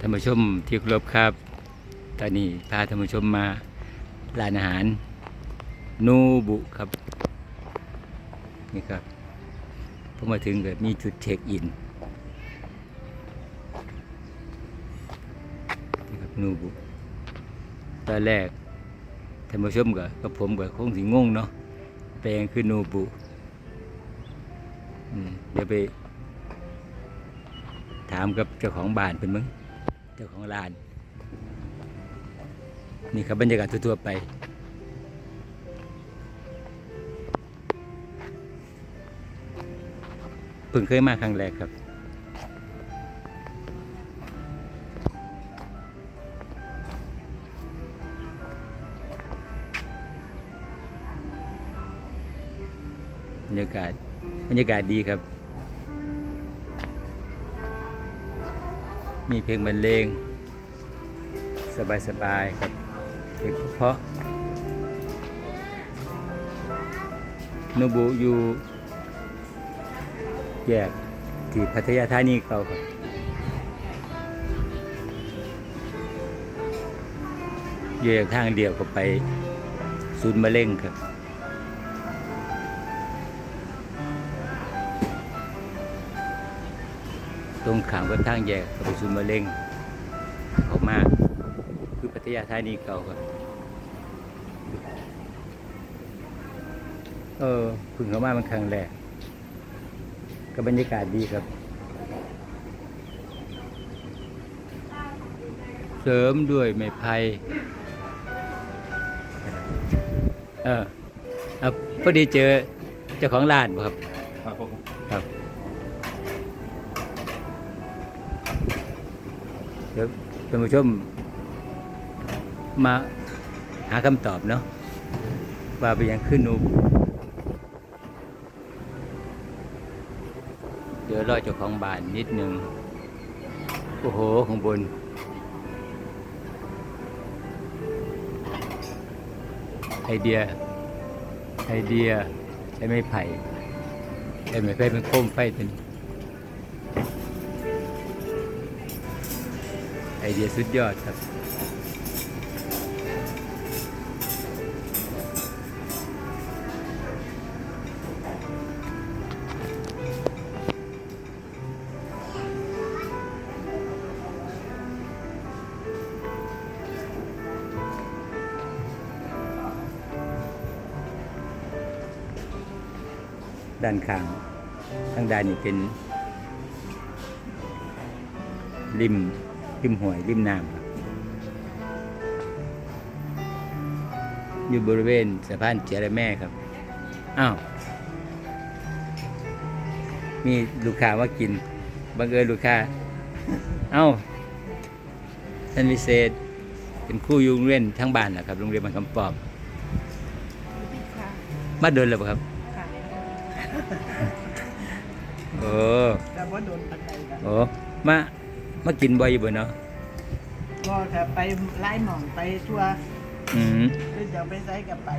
ท่านผู้ชมที่เคารพครับ ตอนนี้พาท่านผู้ชมมาร้านอาหาร นูบุครับ นี่ครับพอมาถึงก็มีจุดเช็คอินนี่ครับนูบุตอนแรกท่านผู้ชมก็กับผมก็คงสิงงเนาะแปลงคือนูบุเดี๋ยวไป ถามกับเจ้าของบ้านเป็นมึง เจ้าของร้าน นี่ครับบรรยากาศทั่วๆไปเพิ่งเคยมาครั้งแรกครับ บรรยากาศบรรยากาศดีครับ มีเพลงบรรเลง สบายๆครับเพลงเพราะโนบุอยู่แยกที่พัทยาธานีเก่าครับอยู่ทางเดียวก็ไปศูนย์มะเร็งครับ ตรงขามกับทางแยกกับไปศูนย์มะเร็งเขามากคือพัทยาธานีเก่าครับเออเพึ่งเขามามันครั้งแรกก็บรรยากาศดีครับ เสริมด้วยไม้ไผ่เออเอาพอดีเจอเจ้าของร้านบ่ครับ ครับผมครับ ดี๋ยวท่านผู้ชมมาหาคำตอบเนาะว่าไปยังขึ้นนูเดี๋ยวรอเจ้าของบ้านนิดหนึ่งโอ้โหข้างบนไอเดีย ไอเดียใช้ไม้ไผ่ใช้ไม้ไผ่เป็นโคมไฟเป็น เดียสุดยอดครับ ด้านข้างทางด้านนี้เป็นริม ริมห้วยริมน้ำครับอยู่บริเวณสะพานเจระแม่ครับ อ้าว มีลูกค้ามากิน บังเอิญลูกค้า เอ้า ท่านวิเศษ เป็นครู่อยุโรงเรียนทั้งบ้านนะครับ โรงเรียนบางคำปอบค่ะมาเดินแล้วบ่ครับค่ะโอ้แต่ว่าโดนปันใดกันโอ้มา มากินบ่อยอยู่บ่เนาะก็ถ้าไปไล่หม่องไปทั่วอืมคือจะไปไซกับไป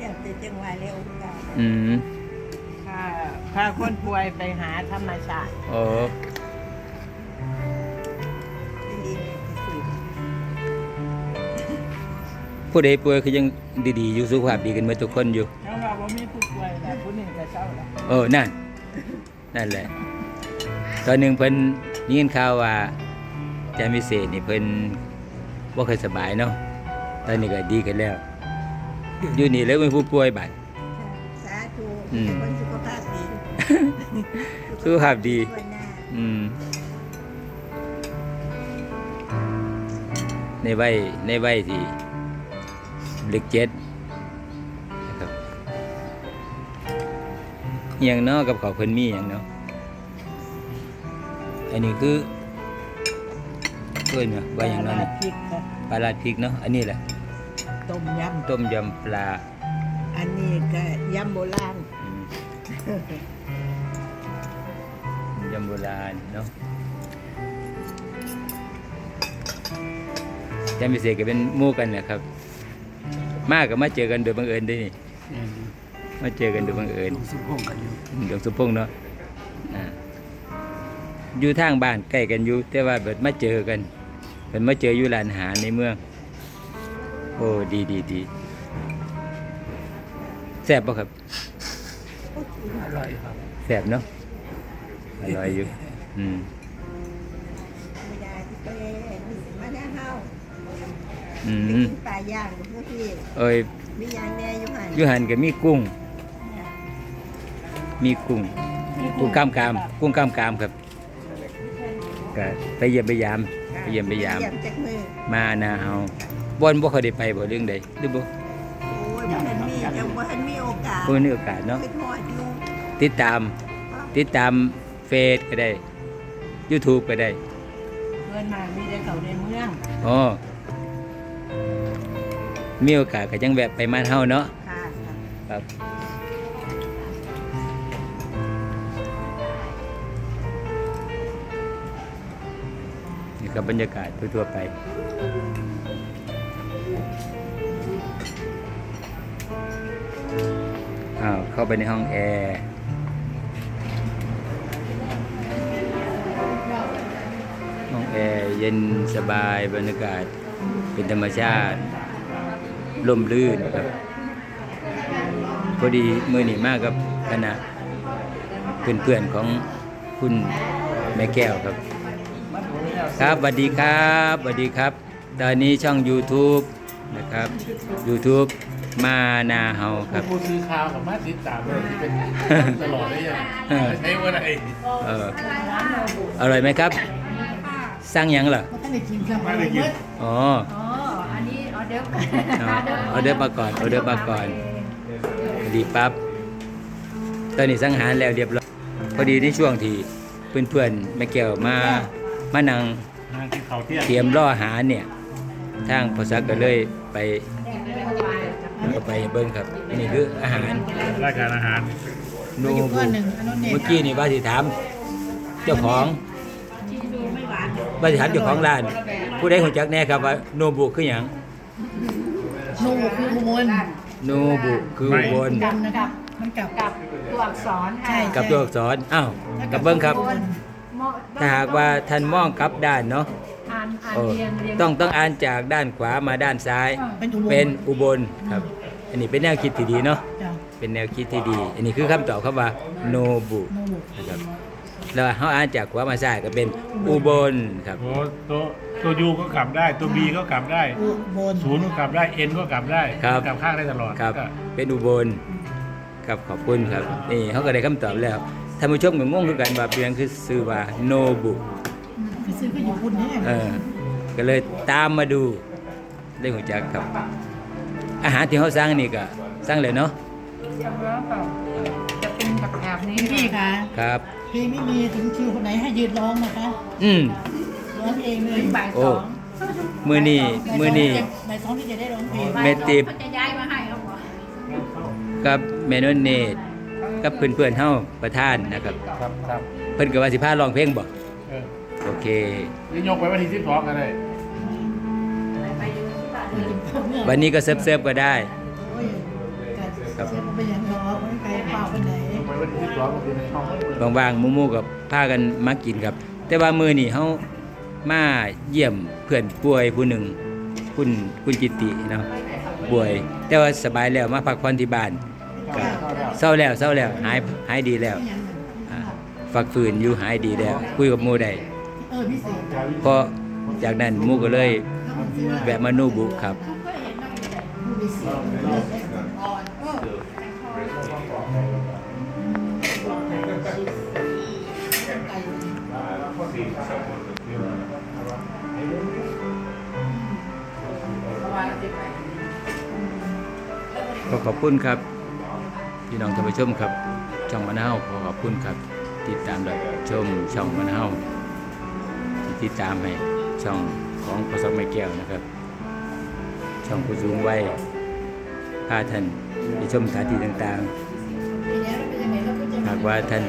อยากจะจังหวะเร็วกันอืมพาพาคนป่วยไปหาธรรมชาติโอ้ดีที่สุดผู้ใดป่วยคือยังดีๆอยู่สุขภาพดีกันหมดทุกคนอยู่เพราะว่าบ่มีผู้ป่วยแต่ผู้หนึ่งก็เศร้าแล้วเออนั่นนั่นแหละ ตอนหนึ่งเพิ่นได้ยินข่าวว่าอาจารย์พิเศษนี่เพิ่นบ่ค่อยสบายเนาะตอนนี้ก็ดีกันแล้ว อยู่นี่แล้วเป็นผู้ป่วยบัด สาธุอืม คนสุขภาพดีสุขภาพดี ทั่วหน้าอืม ในวัยในวัยที่เล็กเจ็ดนะครับอหย่างเนาะกับเขาวเพิ่นมีอหย่างเนาะ อันนี้คือเพื่อนเนาะว่าอย่างเนั้นปลพริกค่ะปลาลาดพริกเนาะอันนี้แหละต้มยต้มยำปลาำอันนี้ก็ยำโบราณอืมยำโบราณเนาะจำพิเศษก็เป็นหมู่กันนะครับ มากกับมาเจอกันโดยบังเอิญเด้วยนี่มาเจอกันโดยบังเอิญสุพงศ์กันอยู่อืมหลวงสุพงษ์เนาะ อ่าอยู่ทางบ้านใกล้กันอยู่แต่ว่าเบิดมาเจอกันเบิดมาเจออยู่ร้านอาหารในเมือง โอ้ดีดีดีแซ่บปะครับอร่อยครับแซ่บเนาะอร่อยอยู่ อืมไม่ได้ที่ไปมาแน่เฮาอืไปมกินปลาย่างกับพวกพี่เอ้ยมีย่างแน่อยู่หันอยูหันก็มีกุ้ง มีกุ้ง กุ้งกล้ามกราม กุ้งกล้ามกรามครับ ก็ไปเยี่ยมไปยามไปเยี่ยมไปยาม เยี่ยมจากมือมานาเฮาบอนบ่เคยได้ไปบ่เรื่องใดหรือบ่โอ้ยบ่ทันมียังบ่ทันมีโอกาสบ่มีโอกาสเนาะคือทอดอยู่ติดตาม ติดตามเฟซก็ได้ YouTube ก็ได้เงินมามีแต่เขาในเมืองอ๋อมีโอกาสก็จังแวะไปมานเฮาเนาะค่ะครับ ก็บรรยากาศทั่วๆไป อ้าว เข้าไปในห้องแอร์ห้องแอร์เย็นสบายบรรยากาศเป็นธรรมชาติร่มรื่นครับ พอดีมือหนีมากครับคณะเพื่อนๆของคุณแม่แก้วครับ ครับสวัสดีครับสวัสดีครับ ตอนนี้ช่อง YouTube นะครับ YouTube มานาเฮาครับ ผู้ซื้อข่าวสามารถติดตามได้ที่เป็นตลอดได้ยังเออใช้วันไหนเอออร่อยไหมครับ สร้างหยังเหรอไม่ได้กินอ๋ออ๋ออันนี้ออเดอร์เอาออเดอร์มาก่อนออเดอร์มาก่อนดีปั๊บตอนนี้สังหารแล้วเรียบร้อยพอดีในช่วงที่เพื่อนๆแม่แก้วมา มานั่งงานกินข้าวเที่ยงเตรียมรออาหารเนี่ยทางภาษาก็เลยไปก็ไปเบิ้งครับนี่คืออาหารรายการอาหารโนบุเมื่อกี้นี่ว่าสิถาม เจ้าของว่าสิถามเจ้าของร้าน ผู้ใดหัวจักแน่ครับว่าโนบุคือหยังโนคืออุบลโนบุคืออุบนกับนะครับมันกับกับตัวอักษรใช่กับตัวอักษรอ้าวกับเบิ้งครับ ถ้าหากว่าท่านมองกลับด้านเนาะอ่านอ่านเออเรียนเรียนต้องต้องอ่านจากด้านขวามาด้านซ้าย เป็นอุบลเป็นอุบลครับ อันนี้เป็นแนวคิดที่ดีเนาะ จ้ะเป็นแนวคิดที่ดี อันนี้คือคำตอบครับว่าโนบุโนบุนะครับ แล้วเขาอ่านจากขวามาซ้ายก็เป็นอุบลครับ โอ้ตัวตัวยูก็กลับได้ ตัวบีก็กลับได้อุบลศูนย์ก็กลับได้เอ็นก็กลับได้ครับ กลับข้างได้ตลอดครับ ก็เป็นอุบลครับขอบคุณครับ นี่เขาก็ได้คำตอบแล้ว ท่านผู้ชมก็งงคือกันว่าเปลี่ยนคือซื้อว่าโนบุคือซื้อก็อยู่คุณแน่เออก็เลยตามมาดูได้หัวจักครับ อาหารที่เขาสร้างนี่ก็สร้างเลยเนาะจะเป็นแบบแบบนี้พี่ค่ะครับเพลงไม่มีถึงคิวคนไหนให้ยืนร้องนะคะอืมร้องเองเลยบ่ายโอ้สองมือนี่มือนี่ในท้องที่จะได้ร้องเพลงเมติบเขาจะย้ายมาให้ครับหมอกับแมนนเนต กับเพื่อนๆเฮาประธานนะครับ ครับครับเพิ่นก็ว่าสิพาร้องเพลงบ่เออโอเค นี่ยกไปวันที่สิบสองกันเลยวันนี้ก็เซิร์ฟๆก็ได้ โอ้ยแต่เสียงมันเป็นอย่างร้องไม่ไกลเปล่าไปไหนยกไปวันที่สิบสองก็คือในห้องบางๆหมู่ๆกับพากันมากินครับ แต่ว่ามื้อนี้เฮามาเยี่ยมเพื่อนป่วยผู้หนึ่งคุณคุณจิตติเนาะป่วย แต่ว่าสบายแล้วมาพักผ่อนที่บ้าน ก็เศร้าแล้วเศร้าแล้วหายหายดีแล้วอ่าฝักฝืนอยู่หายดีแล้ว คุยกับหมู่ได้เออพิเศษเพราะจากนั้นหมู่ก็เลยแวะมาโนบุครับ ผู้พิเศษขอขอบคุณครับ พี่น้องท่านผู้ชมครับ ช่องมะนาวขอขอบคุณครับ ติดตามรับชมช่องมะนาวที่ติดตามให้ช่องของประสบไม่แก้วนะครับ ช่องผู้สูงวัยพาท่านไปชมสถานที่ต่างๆ หากว่าท่าน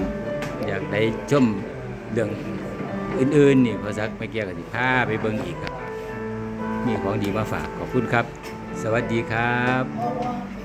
อยากได้ชมเรื่องอื่นๆนี่พอสักไม่แก้วก็สิพาไปเบิ่งอีกครับ มีของดีมาฝากขอบคุณครับ สวัสดีครับ